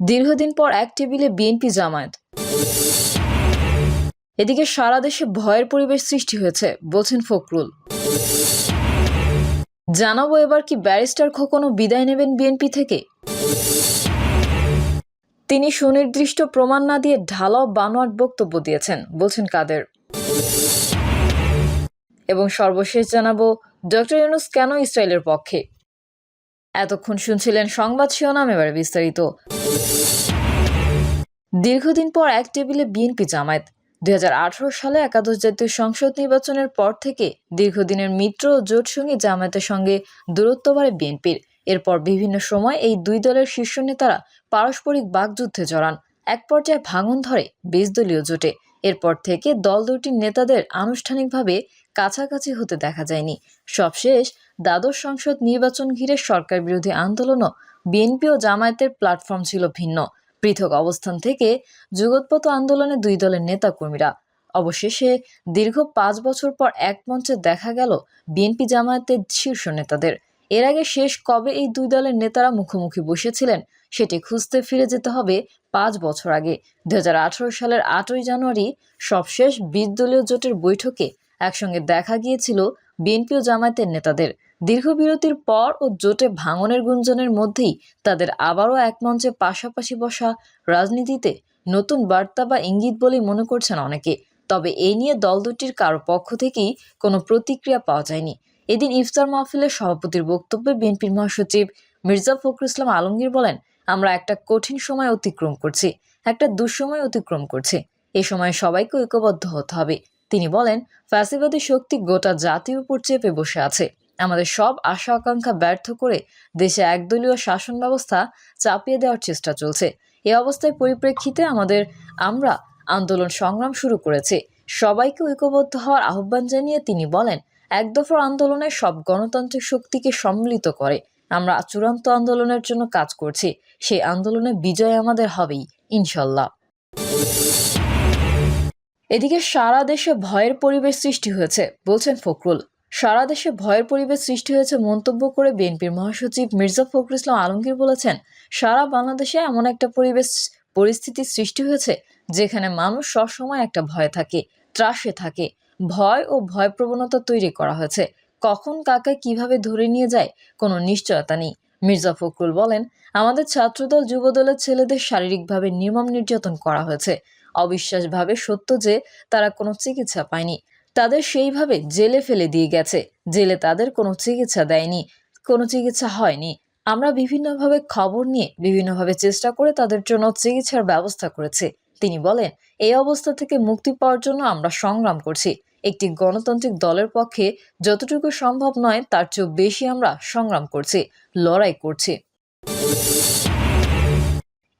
দীর্ঘদিন পর এক টেবিলে বিএনপি জামায়াত। এদিকে সারা দেশে ভয়ের পরিবেশ সৃষ্টি হয়েছে, বলছেন ফখরুল। জানাব এবার কি ব্যারিস্টার খোকনও বিদায় নেবেন বিএনপি থেকে? তিনি সুনির্দিষ্ট প্রমাণ না দিয়ে ঢালাও বানোয়াট বক্তব্য দিয়েছেন, বলছেন কাদের। এবং সর্বশেষ জানাব, ডক্টর ইউনুস কেন ইসরায়েলের পক্ষে? এতক্ষণ শুনছিলেন সংবাদ শিরোনাম, এবারে বিস্তারিত। দীর্ঘদিন পর এক টেবিলে বিএনপি জামায়াত। দুই হাজার আঠারো সালে একাদশ জাতীয় সংসদ নির্বাচনের পর থেকে দীর্ঘদিনের মিত্র ও জোটসঙ্গী জামায়াতের সঙ্গে দূরত্ব বাড়ে বিএনপির। এরপর বিভিন্ন সময় এই দুই দলের শীর্ষ নেতারা পারস্পরিক বাকযুদ্ধে জড়ান। এক পর্যায়ে ভাঙন ধরে বেশ দলীয় জোটে। এরপর থেকে দল দুটির নেতাদের আনুষ্ঠানিকভাবে কাছাকাছি হতে দেখা যায়নি। সবশেষ দ্বাদশ সংসদ নির্বাচন ঘিরে সরকার বিরোধী আন্দোলনও বিএনপি ও জামায়াতের প্ল্যাটফর্ম ছিল ভিন্ন। পৃথক অবস্থান থেকে যুগোৎপত আন্দোলনে দুই দলের নেতাকর্মীরা। অবশেষে দীর্ঘ পাঁচ বছর পর এক মঞ্চে দেখা গেল বিএনপি জামায়াতের শীর্ষ নেতাদের। এর আগে শেষ কবে এই দুই দলের নেতারা মুখোমুখি বসেছিলেন, সেটি খুঁজতে ফিরে যেতে হবে পাঁচ বছর আগে। দুই হাজার আঠারো সালের আটই জানুয়ারি সবশেষ বিশ দলীয় জোটের বৈঠকে একসঙ্গে দেখা গিয়েছিল বিএনপি ও জামায়াতের নেতাদের। দীর্ঘ বিরতির পর ও জোটে ভাঙনের গুঞ্জনের মধ্যেই তাদের আবারও এক মঞ্চে পাশাপাশি বসা রাজনীতিতে নতুন বার্তা বা ইঙ্গিত বলেই মনে করছেন অনেকে। তবে এই নিয়ে দল দুটির কারও পক্ষ থেকেই কোনো প্রতিক্রিয়া পাওয়া যায়নি। এদিন ইফতার মাহফিলের সভাপতির বক্তব্যে বিএনপির মহাসচিব মির্জা ফখরুল ইসলাম আলমগীর বলেন, আমরা একটা কঠিন সময় অতিক্রম করছি, একটা দুঃসময় অতিক্রম করছি। এ সময় সবাইকে ঐক্যবদ্ধ হতে হবে। তিনি বলেন, ফ্যাসিবাদী শক্তি গোটা জাতির উপর চেপে বসে আছে। আমাদের সব আশা আকাঙ্ক্ষা ব্যর্থ করে দেশে একদলীয় শাসন ব্যবস্থা চাপিয়ে দেওয়ার চেষ্টা চলছে। এ অবস্থায় পরিপ্রেক্ষিতে আমাদের, আমরা আন্দোলন সংগ্রাম শুরু করেছি। সবাইকে ঐক্যবদ্ধ হওয়ার আহ্বান জানিয়ে তিনি বলেন, এক দফার আন্দোলনে সব গণতান্ত্রিক শক্তিকে সম্মিলিত করে। আমরা চূড়ান্ত আন্দোলনের জন্য কাজ করছি। সেই আন্দোলনে বিজয় আমাদের হবেই, ইনশাল্লাহ। এদিকে সারা দেশে ভয়ের পরিবেশ সৃষ্টি হয়েছে, বলছেন ফখরুল। সারা দেশে ভয়ের পরিবেশ সৃষ্টি হয়েছে মন্তব্য করে বিএনপির মহাসচিব মির্জা ফখরুল ইসলাম আলমগীর বলেছেন, সারা বাংলাদেশে এমন একটা পরিবেশ পরিস্থিতির সৃষ্টি হয়েছে যেখানে মানুষ সবসময় একটা ভয় থাকে, ত্রাসে থাকে। ভয় ও ভয় প্রবণতা তৈরি করা হয়েছে। কখন কাকে কীভাবে ধরে নিয়ে যায় কোনো নিশ্চয়তা নেই। মির্জা ফখরুল বলেন, আমাদের ছাত্রদল, যুবদলের ছেলেদের শারীরিকভাবে নির্মম নির্যাতন করা হয়েছে। অবিশ্বাসভাবে সত্য যে তারা কোনো চিকিৎসা পায়নি। তাদের সেইভাবে জেলে ফেলে দিয়ে গেছে। জেলে তাদের কোনো চিকিৎসা দেয়নি, কোনো চিকিৎসা হয়নি। আমরা বিভিন্নভাবে খবর নিয়ে বিভিন্নভাবে চেষ্টা করে তাদের জন্য চিকিৎসার ব্যবস্থা করেছি। তিনি বলেন, এই অবস্থা থেকে মুক্তি পাওয়ার জন্য আমরা সংগ্রাম করছি। একটি গণতান্ত্রিক দলের পক্ষে যতটুকু সম্ভব নয়, তার চেয়েও বেশি আমরা সংগ্রাম করছি, লড়াই করছি।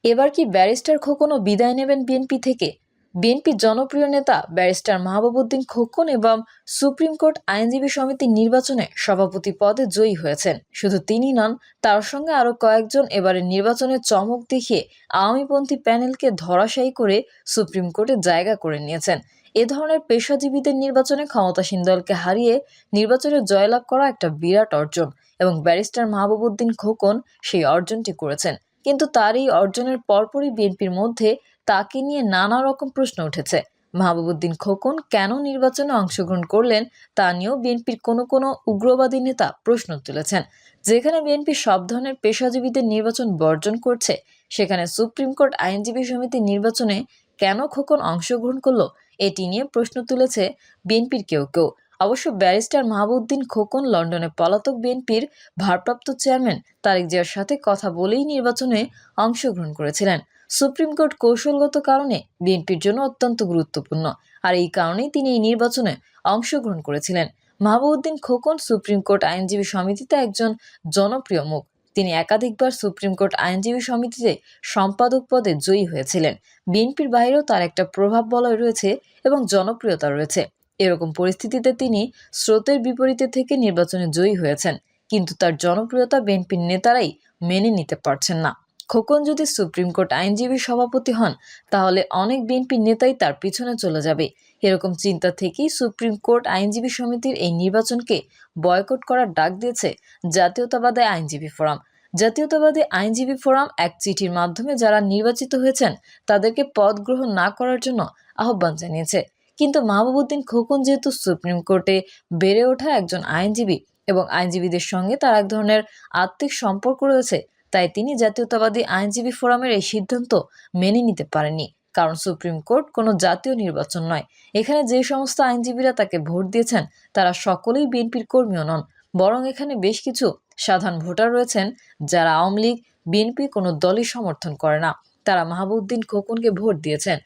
এবার কি ব্যারিস্টার খোকনও বিদায় নেবেন বিএনপি থেকে? বিএনপির জনপ্রিয় নেতা ব্যারিস্টার মাহবুবুদ্দিন খোকন এবং সুপ্রিম কোর্ট আইনজীবী সমিতির নির্বাচনে সভাপতি পদে জয়ী হয়েছেন। শুধু তিনি নন, তার সঙ্গে আরও কয়েকজন এবারে নির্বাচনে চমক দেখিয়ে আওয়ামীপন্থী প্যানেলকে ধরাশায়ী করে সুপ্রিম কোর্টে জায়গা করে নিয়েছেন। এ ধরনের পেশাজীবীদের নির্বাচনে ক্ষমতাসীন দলকে হারিয়ে নির্বাচনে জয়লাভ করা একটা বিরাট অর্জন এবং ব্যারিস্টার মাহবুবুদ্দিন খোকন সেই অর্জনটি করেছেন। কিন্তু তার এই অর্জনের পরপরই বিএনপির মধ্যে তাকে নিয়ে নানা রকম প্রশ্ন উঠেছে। মাহবুবুদ্দিন খোকন কেন নির্বাচনে অংশগ্রহণ করলেন তা নিয়েও বিএনপির কোনো কোনো উগ্রবাদী নেতা প্রশ্ন তুলেছেন। যেখানে বিএনপি সব ধরনের পেশাজীবীদের নির্বাচন বর্জন করছে, সেখানে সুপ্রিম কোর্ট আইনজীবী সমিতির নির্বাচনে কেন খোকন অংশগ্রহণ করল, এটি নিয়ে প্রশ্ন তুলেছে বিএনপির কেউ কেউ। অবশ্য ব্যারিস্টার মাহবুদ্দিন খোকন লন্ডনে পলাতক বিএনপির ভারপ্রাপ্ত চেয়ারম্যান তারেক জিয়ার সাথে কথা বলেই নির্বাচনে অংশগ্রহণ করেছিলেন। সুপ্রিম কোর্ট কৌশলগত কারণে বিএনপির জন্য অত্যন্ত গুরুত্বপূর্ণ আর এই কারণেই তিনি এই নির্বাচনে অংশগ্রহণ করেছিলেন। মাহবুদ্দিন খোকন সুপ্রিম কোর্ট আইনজীবী সমিতিতে একজন জনপ্রিয় মুখ। তিনি একাধিকবার সুপ্রিম কোর্ট আইনজীবী সমিতিতে সম্পাদক পদে জয়ী হয়েছিলেন। বিএনপির বাইরেও তার একটা প্রভাব বলয় রয়েছে এবং জনপ্রিয়তা রয়েছে। এরকম পরিস্থিতিতে তিনি স্রোতের বিপরীতে থেকে নির্বাচনে জয়ী হয়েছেন। কিন্তু তার জনপ্রিয়তা বিএনপির নেতারাই মেনে নিতে পারছেন না। খোকন যদি সুপ্রিম কোর্ট আইনজীবী সভাপতি হন, তাহলে অনেক বিএনপি নেতাই তার পিছনে চলে যাবে। এরকম চিন্তা থেকেই সুপ্রিম কোর্ট আইনজীবী সমিতির এই নির্বাচনকে বয়কট করার ডাক দিয়েছে জাতীয়তাবাদী আইনজীবী ফোরাম। জাতীয়তাবাদী আইনজীবী ফোরাম এক চিঠির মাধ্যমে যারা নির্বাচিত হয়েছেন, তাদেরকে পদ গ্রহণ না করার জন্য আহ্বান জানিয়েছে। কিন্তু মাহবুবুদ্দিন খোকন যেহেতু সুপ্রিম কোর্টে বেড়ে ওঠা একজন আইনজীবী এবং আইনজীবীদের সঙ্গে তার এক ধরনের আত্মিক সম্পর্ক রয়েছে, তাই তিনি জাতীয়তাবাদী আইনজীবী ফোরামের এই সিদ্ধান্ত মেনে নিতে পারেননি। কারণ সুপ্রিম কোর্ট কোনো জাতীয় নির্বাচন নয়। এখানে যে সমস্ত আইনজীবীরা তাকে ভোট দিয়েছেন, তারা সকলেই বিএনপির কর্মীও নন। বরং এখানে বেশ কিছু সাধারণ ভোটার রয়েছেন, যারা আওয়ামী লীগ, বিএনপি কোনো দলই সমর্থন করে না। তারা মাহবুবুদ্দিন খোকনকে ভোট দিয়েছেন।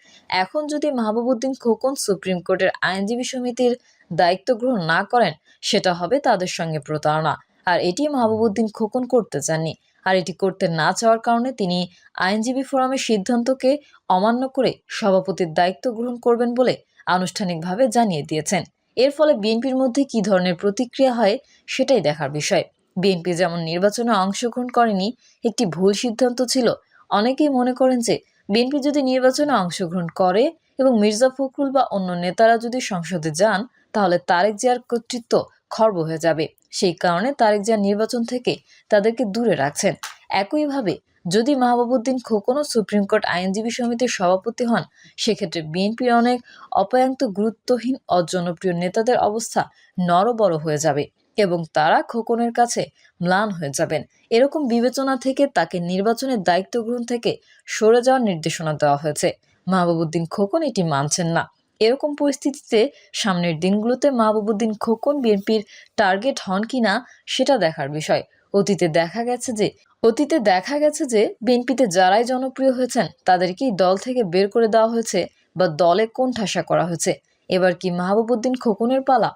এখন যদি মাহবুবুদ্দিন খোকন সুপ্রিম কোর্টের আইনজীবী সমিতির দায়িত্ব গ্রহণ না করেন, সেটা হবে তাদের সঙ্গে প্রতারণা। আর এটি মাহবুবুদ্দিন খোকন করতে চাননি। আর এটি করতে না চাওয়ার কারণে তিনি আইনজীবী ফোরামের সিদ্ধান্তকে অমান্য করে সভাপতির দায়িত্ব গ্রহণ করবেন বলে আনুষ্ঠানিকভাবে জানিয়ে দিয়েছেন। এর ফলে বিএনপির মধ্যে কী ধরনের প্রতিক্রিয়া হয়, সেটাই দেখার বিষয়। বিএনপি যেমন নির্বাচনে অংশগ্রহণ করেনি, একটি ভুল সিদ্ধান্ত ছিল অনেকেই মনে করেন যে বিএনপি যদি নির্বাচনে অংশগ্রহণ করে এবং মির্জা ফখরুল বা অন্য নেতারা যদি সংসদে যান, তাহলে তারেক জিয়ার কর্তৃত্ব খর্ব হয়ে যাবে। সেই কারণে তারেক জিয়া নির্বাচন থেকে তাদেরকে দূরে রাখছেন। একইভাবে যদি মাহবুবুদ্দিন খোকনও সুপ্রিম কোর্ট আইনজীবী সমিতির সভাপতি হন, সেক্ষেত্রে বিএনপির অনেক অপয়ান্ত গুরুত্বহীন অজনপ্রিয় নেতাদের অবস্থা নরবড় হয়ে যাবে। এবং তারা খোকনের কাছে ম্লান হয়ে যাবেন। এরকম বিবেচনা থেকে তাকে নির্বাচনের দায়িত্ব গ্রহণ থেকে সরে যাওয়ার নির্দেশনা দেওয়া হয়েছে। মাহবুবুদ্দিন খোকন এটি মানছেন না। এরকম পরিস্থিতিতে সামনের দিনগুলোতে মাহবুবুদ্দিন খোকন বিএনপির টার্গেট হন কিনা সেটা দেখার বিষয়। অতীতে দেখা গেছে যে, অতীতে দেখা গেছে যে, বিএনপিতে যারাই জনপ্রিয় হয়েছেন, তাদেরকেই দল থেকে বের করে দেওয়া হয়েছে বা দলে কোণঠাসা করা হয়েছে। এবার কি মাহবুবুদ্দিন খোকনের পালা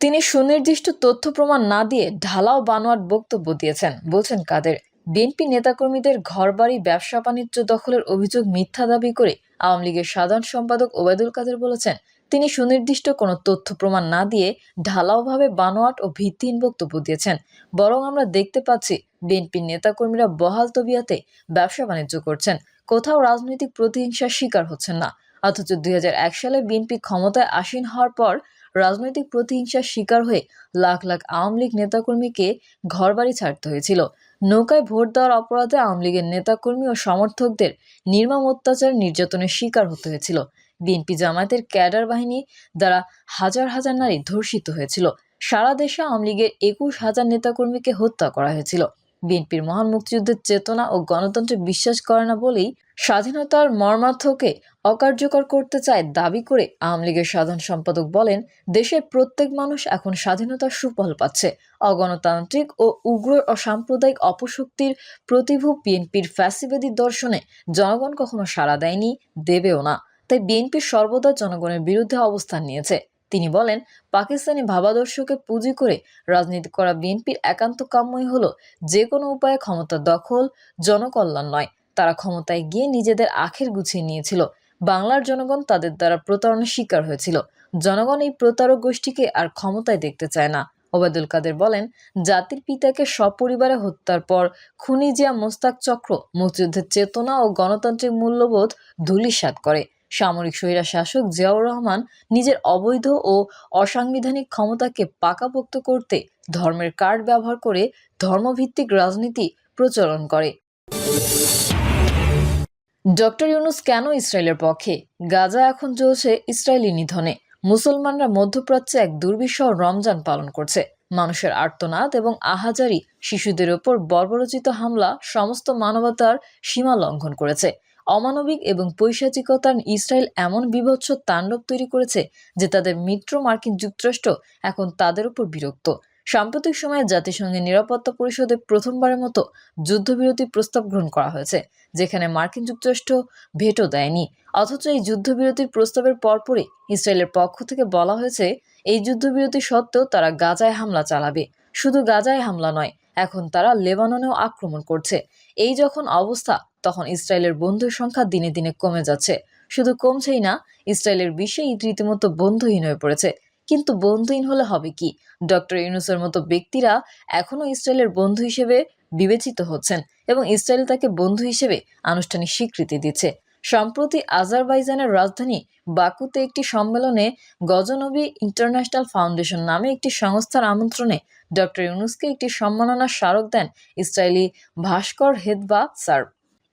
তিনি সুনির্দিষ্ট তথ্য প্রমাণ না দিয়ে ঢালাও বানোয়াট বক্তব্য দিয়েছেন। বলছেন কাদের, বিএনপি নেতাকর্মীদের ঘরবাড়ি, ব্যবসা, বাণিজ্য দখলের অভিযোগ মিথ্যা দাবি করে আওয়ামী লীগের সাধারণ সম্পাদক ওবায়দুল কাদের বলেছেন, তিনি সুনির্দিষ্ট কোনো তথ্য প্রমাণ না দিয়ে ঢালাওভাবে বানোয়াট ও ভিত্তিহীন বক্তব্য দিয়েছেন। বরং আমরা দেখতে পাচ্ছি বিএনপির নেতাকর্মীরা বহাল তবিয়াতে ব্যবসা বাণিজ্য করছেন। কোথাও রাজনৈতিক প্রতিহিংসার শিকার হচ্ছেন না। অথচ দুই হাজার এক সালে বিএনপি ক্ষমতায় আসীন হওয়ার পর রাজনৈতিক প্রতিহিংসার শিকার হয়ে লাখ লাখ আওয়ামী লীগ নেতাকর্মীকে ঘরবাড়ি ছাড়তে হয়েছিল। নৌকায় ভোট দেওয়ার অপরাধে আওয়ামী লীগের নেতাকর্মী ও সমর্থকদের নির্মম অত্যাচার নির্যাতনের শিকার হতে হয়েছিল। বিএনপি জামায়াতের ক্যাডার বাহিনী দ্বারা হাজার হাজার নারী ধর্ষিত হয়েছিল। সারা দেশে আওয়ামী লীগের একুশ হাজার নেতাকর্মীকে হত্যা করা হয়েছিল। বিএনপির মহান মুক্তিযুদ্ধের চেতনা ও গণতন্ত্রে বিশ্বাস করে না বলেই স্বাধীনতার মর্মার্থকে অকার্যকর করতে চায় দাবি করে আওয়ামী লীগের সাধারণ সম্পাদক বলেন, দেশের প্রত্যেক মানুষ এখন স্বাধীনতার সুফল পাচ্ছে। অগণতান্ত্রিক ও উগ্র অসাম্প্রদায়িক অপশক্তির প্রতিভূ বিএনপির ফ্যাসিবাদী দর্শনে জনগণ কখনো সাড়া দেয়নি, দেবেও না। তাই বিএনপি সর্বদা জনগণের বিরুদ্ধে অবস্থান নিয়েছে। তিনি বলেন, পাকিস্তানি ভাবাদর্শকে পুঁজি করে রাজনীতি করা বিএনপির একান্ত কাম্যই হল যে কোনো উপায়ে ক্ষমতা দখল, জনকল্যাণ নয়। তারা ক্ষমতায় গিয়ে নিজেদের আখের গুছিয়ে নিয়েছিল। বাংলার জনগণ তাদের দ্বারা প্রতারণার শিকার হয়েছিল। জনগণ এই প্রতারক গোষ্ঠীকে আর ক্ষমতায় দেখতে চায় না। ওবায়দুল কাদের বলেন, জাতির পিতাকে সপরিবারে হত্যার পর খুনি জিয়া মোস্তাক চক্র মুক্তিযুদ্ধের চেতনা ও গণতান্ত্রিক মূল্যবোধ ধূলিসাৎ করে। সামরিক স্বৈরা শাসক জিয়াউর রহমান নিজের অবৈধ ও অসাংবিধানিক ক্ষমতাকে পাকাপোক্ত করতে ধর্মের কার্ড ব্যবহার করে ধর্মভিত্তিক রাজনীতি প্রচলন করে। ডক্টর ইউনুস কেন ইসরায়েলের পক্ষে? গাজা এখন চলছে ইসরায়েলি নিধনে। মুসলমানরা মধ্যপ্রাচ্যে এক দুর্বিষহ রমজান পালন করছে। মানুষের আর্তনাদ এবং আহাজারি শিশুদের ওপর বর্বরচিত হামলা সমস্ত মানবতার সীমা লঙ্ঘন করেছে। অমানবিক এবং পৈশাচিকতার ইসরায়েল এমন বিভৎস তাণ্ডব তৈরি করেছে যে তাদের মিত্র মার্কিন যুক্তরাষ্ট্র এখন তাদের উপর বিরক্ত। সাম্প্রতিক সময়ে জাতিসংঘের নিরাপত্তা পরিষদে প্রথমবারের মতো যুদ্ধবিরতি প্রস্তাব গ্রহণ করা হয়েছে, যেখানে মার্কিন যুক্তরাষ্ট্র ভেটো দেয়নি। অথচ এই যুদ্ধবিরতির প্রস্তাবের পরপরই ইসরায়েলের পক্ষ থেকে বলা হয়েছে, এই যুদ্ধবিরতি সত্ত্বেও তারা গাজায় হামলা চালাবে। শুধু গাজায় হামলা নয়, এখন তারা লেবাননেও আক্রমণ করছে। এই যখন অবস্থা তখন ইসরায়েলের বন্ধুর সংখ্যা দিনে দিনে কমে যাচ্ছে। শুধু কমছেই না, ইসরায়েলের বিশ্বে রীতিমতো বন্ধুহীন হয়ে পড়েছে। কিন্তু বন্ধুহীন হলে হবে কি? ডক্টর ইউনুসের মতো ব্যক্তিরা এখনও ইসরায়েলের বন্ধু হিসেবে বিবেচিত হচ্ছেন এবং ইসরায়েল তাকে বন্ধু হিসেবে আনুষ্ঠানিক স্বীকৃতি দিচ্ছে। সম্প্রতি আজারবাইজানের রাজধানী বাকুতে একটি সম্মেলনে গজনবী ইন্টারন্যাশনাল ফাউন্ডেশন নামে একটি সংস্থার আমন্ত্রণে ডক্টর ইউনুসকে একটি সম্মাননা স্মারক দেন ইসরায়েলি ভাস্কর হেদবা স্যার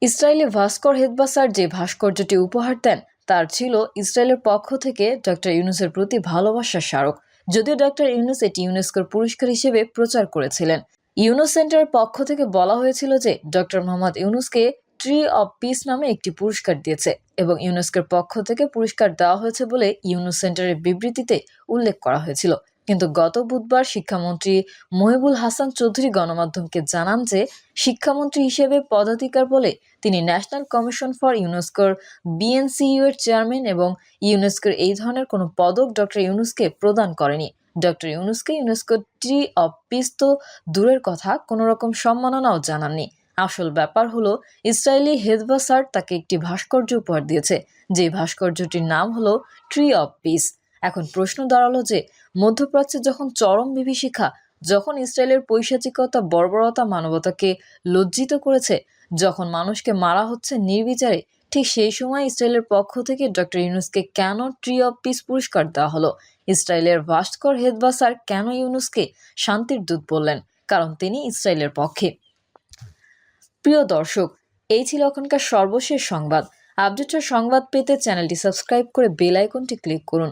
ইসরায়েলি ভাস্কর হেদবাসার যে ভাস্কর্যটি উপহার দেন, তার ছিল ইসরায়েলের পক্ষ থেকে ডক্টর ইউনুসের প্রতি ভালোবাসার স্মারক, যদিও ডক্টর ইউনুস এটি ইউনেস্কোর পুরস্কার হিসেবে প্রচার করেছিলেন। ইউনুস সেন্টারের পক্ষ থেকে বলা হয়েছিল যে, ডক্টর মোহাম্মদ ইউনুসকে ট্রি অব পিস নামে একটি পুরস্কার দিয়েছে এবং ইউনেস্কোর পক্ষ থেকে পুরস্কার দেওয়া হয়েছে বলে ইউনুস সেন্টারের বিবৃতিতে উল্লেখ করা হয়েছিল। কিন্তু গত বুধবার শিক্ষামন্ত্রী মহিবুল হাসান চৌধুরী গণমাধ্যমকে জানান যে শিক্ষামন্ত্রী হিসেবে পদাধিকার বলে তিনি ন্যাশনাল কমিশন ফর ইউনেস্কোর বিএনসিইউ এর চেয়ারম্যান এবং ইউনেস্কোর এই ধরনের কোনো পদক ডক্টর ইউনুসকে প্রদান করেনি। ডক্টর ইউনুসকে ইউনেস্কো ট্রি অব পিস তো দূরের কথা, কোনো রকম সম্মাননাও জানাননি। আসল ব্যাপার হলো, ইসরায়েলি হেদবা তাকে একটি ভাস্কর্য উপহার দিয়েছে। যে ভাস্কর্যটির নাম হলো ট্রি অব পিস। এখন প্রশ্ন দাঁড়াল যে মধ্যপ্রাচ্যে যখন চরম বিভীষিকা, যখন ইসরায়েলের পৈশাচিকতা, বর্বরতা, মানবতাকে লজ্জিত করেছে, যখন মানুষকে মারা হচ্ছে নির্বিচারে, ঠিক সেই সময় ইসরায়েলের পক্ষ থেকে ডক্টর ইউনুসকে কেন ট্রি অফ পিস পুরস্কার দেওয়া হলো? ইসরায়েলের ভাস্কর হেদবাসার কেন ইউনুসকে শান্তির দূত বললেন? কারণ তিনি ইসরায়েলের পক্ষে। প্রিয় দর্শক, এই ছিল এখনকার সর্বশেষ সংবাদ। আপডেটের সংবাদ পেতে চ্যানেলটি সাবস্ক্রাইব করে বেল আইকনটি ক্লিক করুন।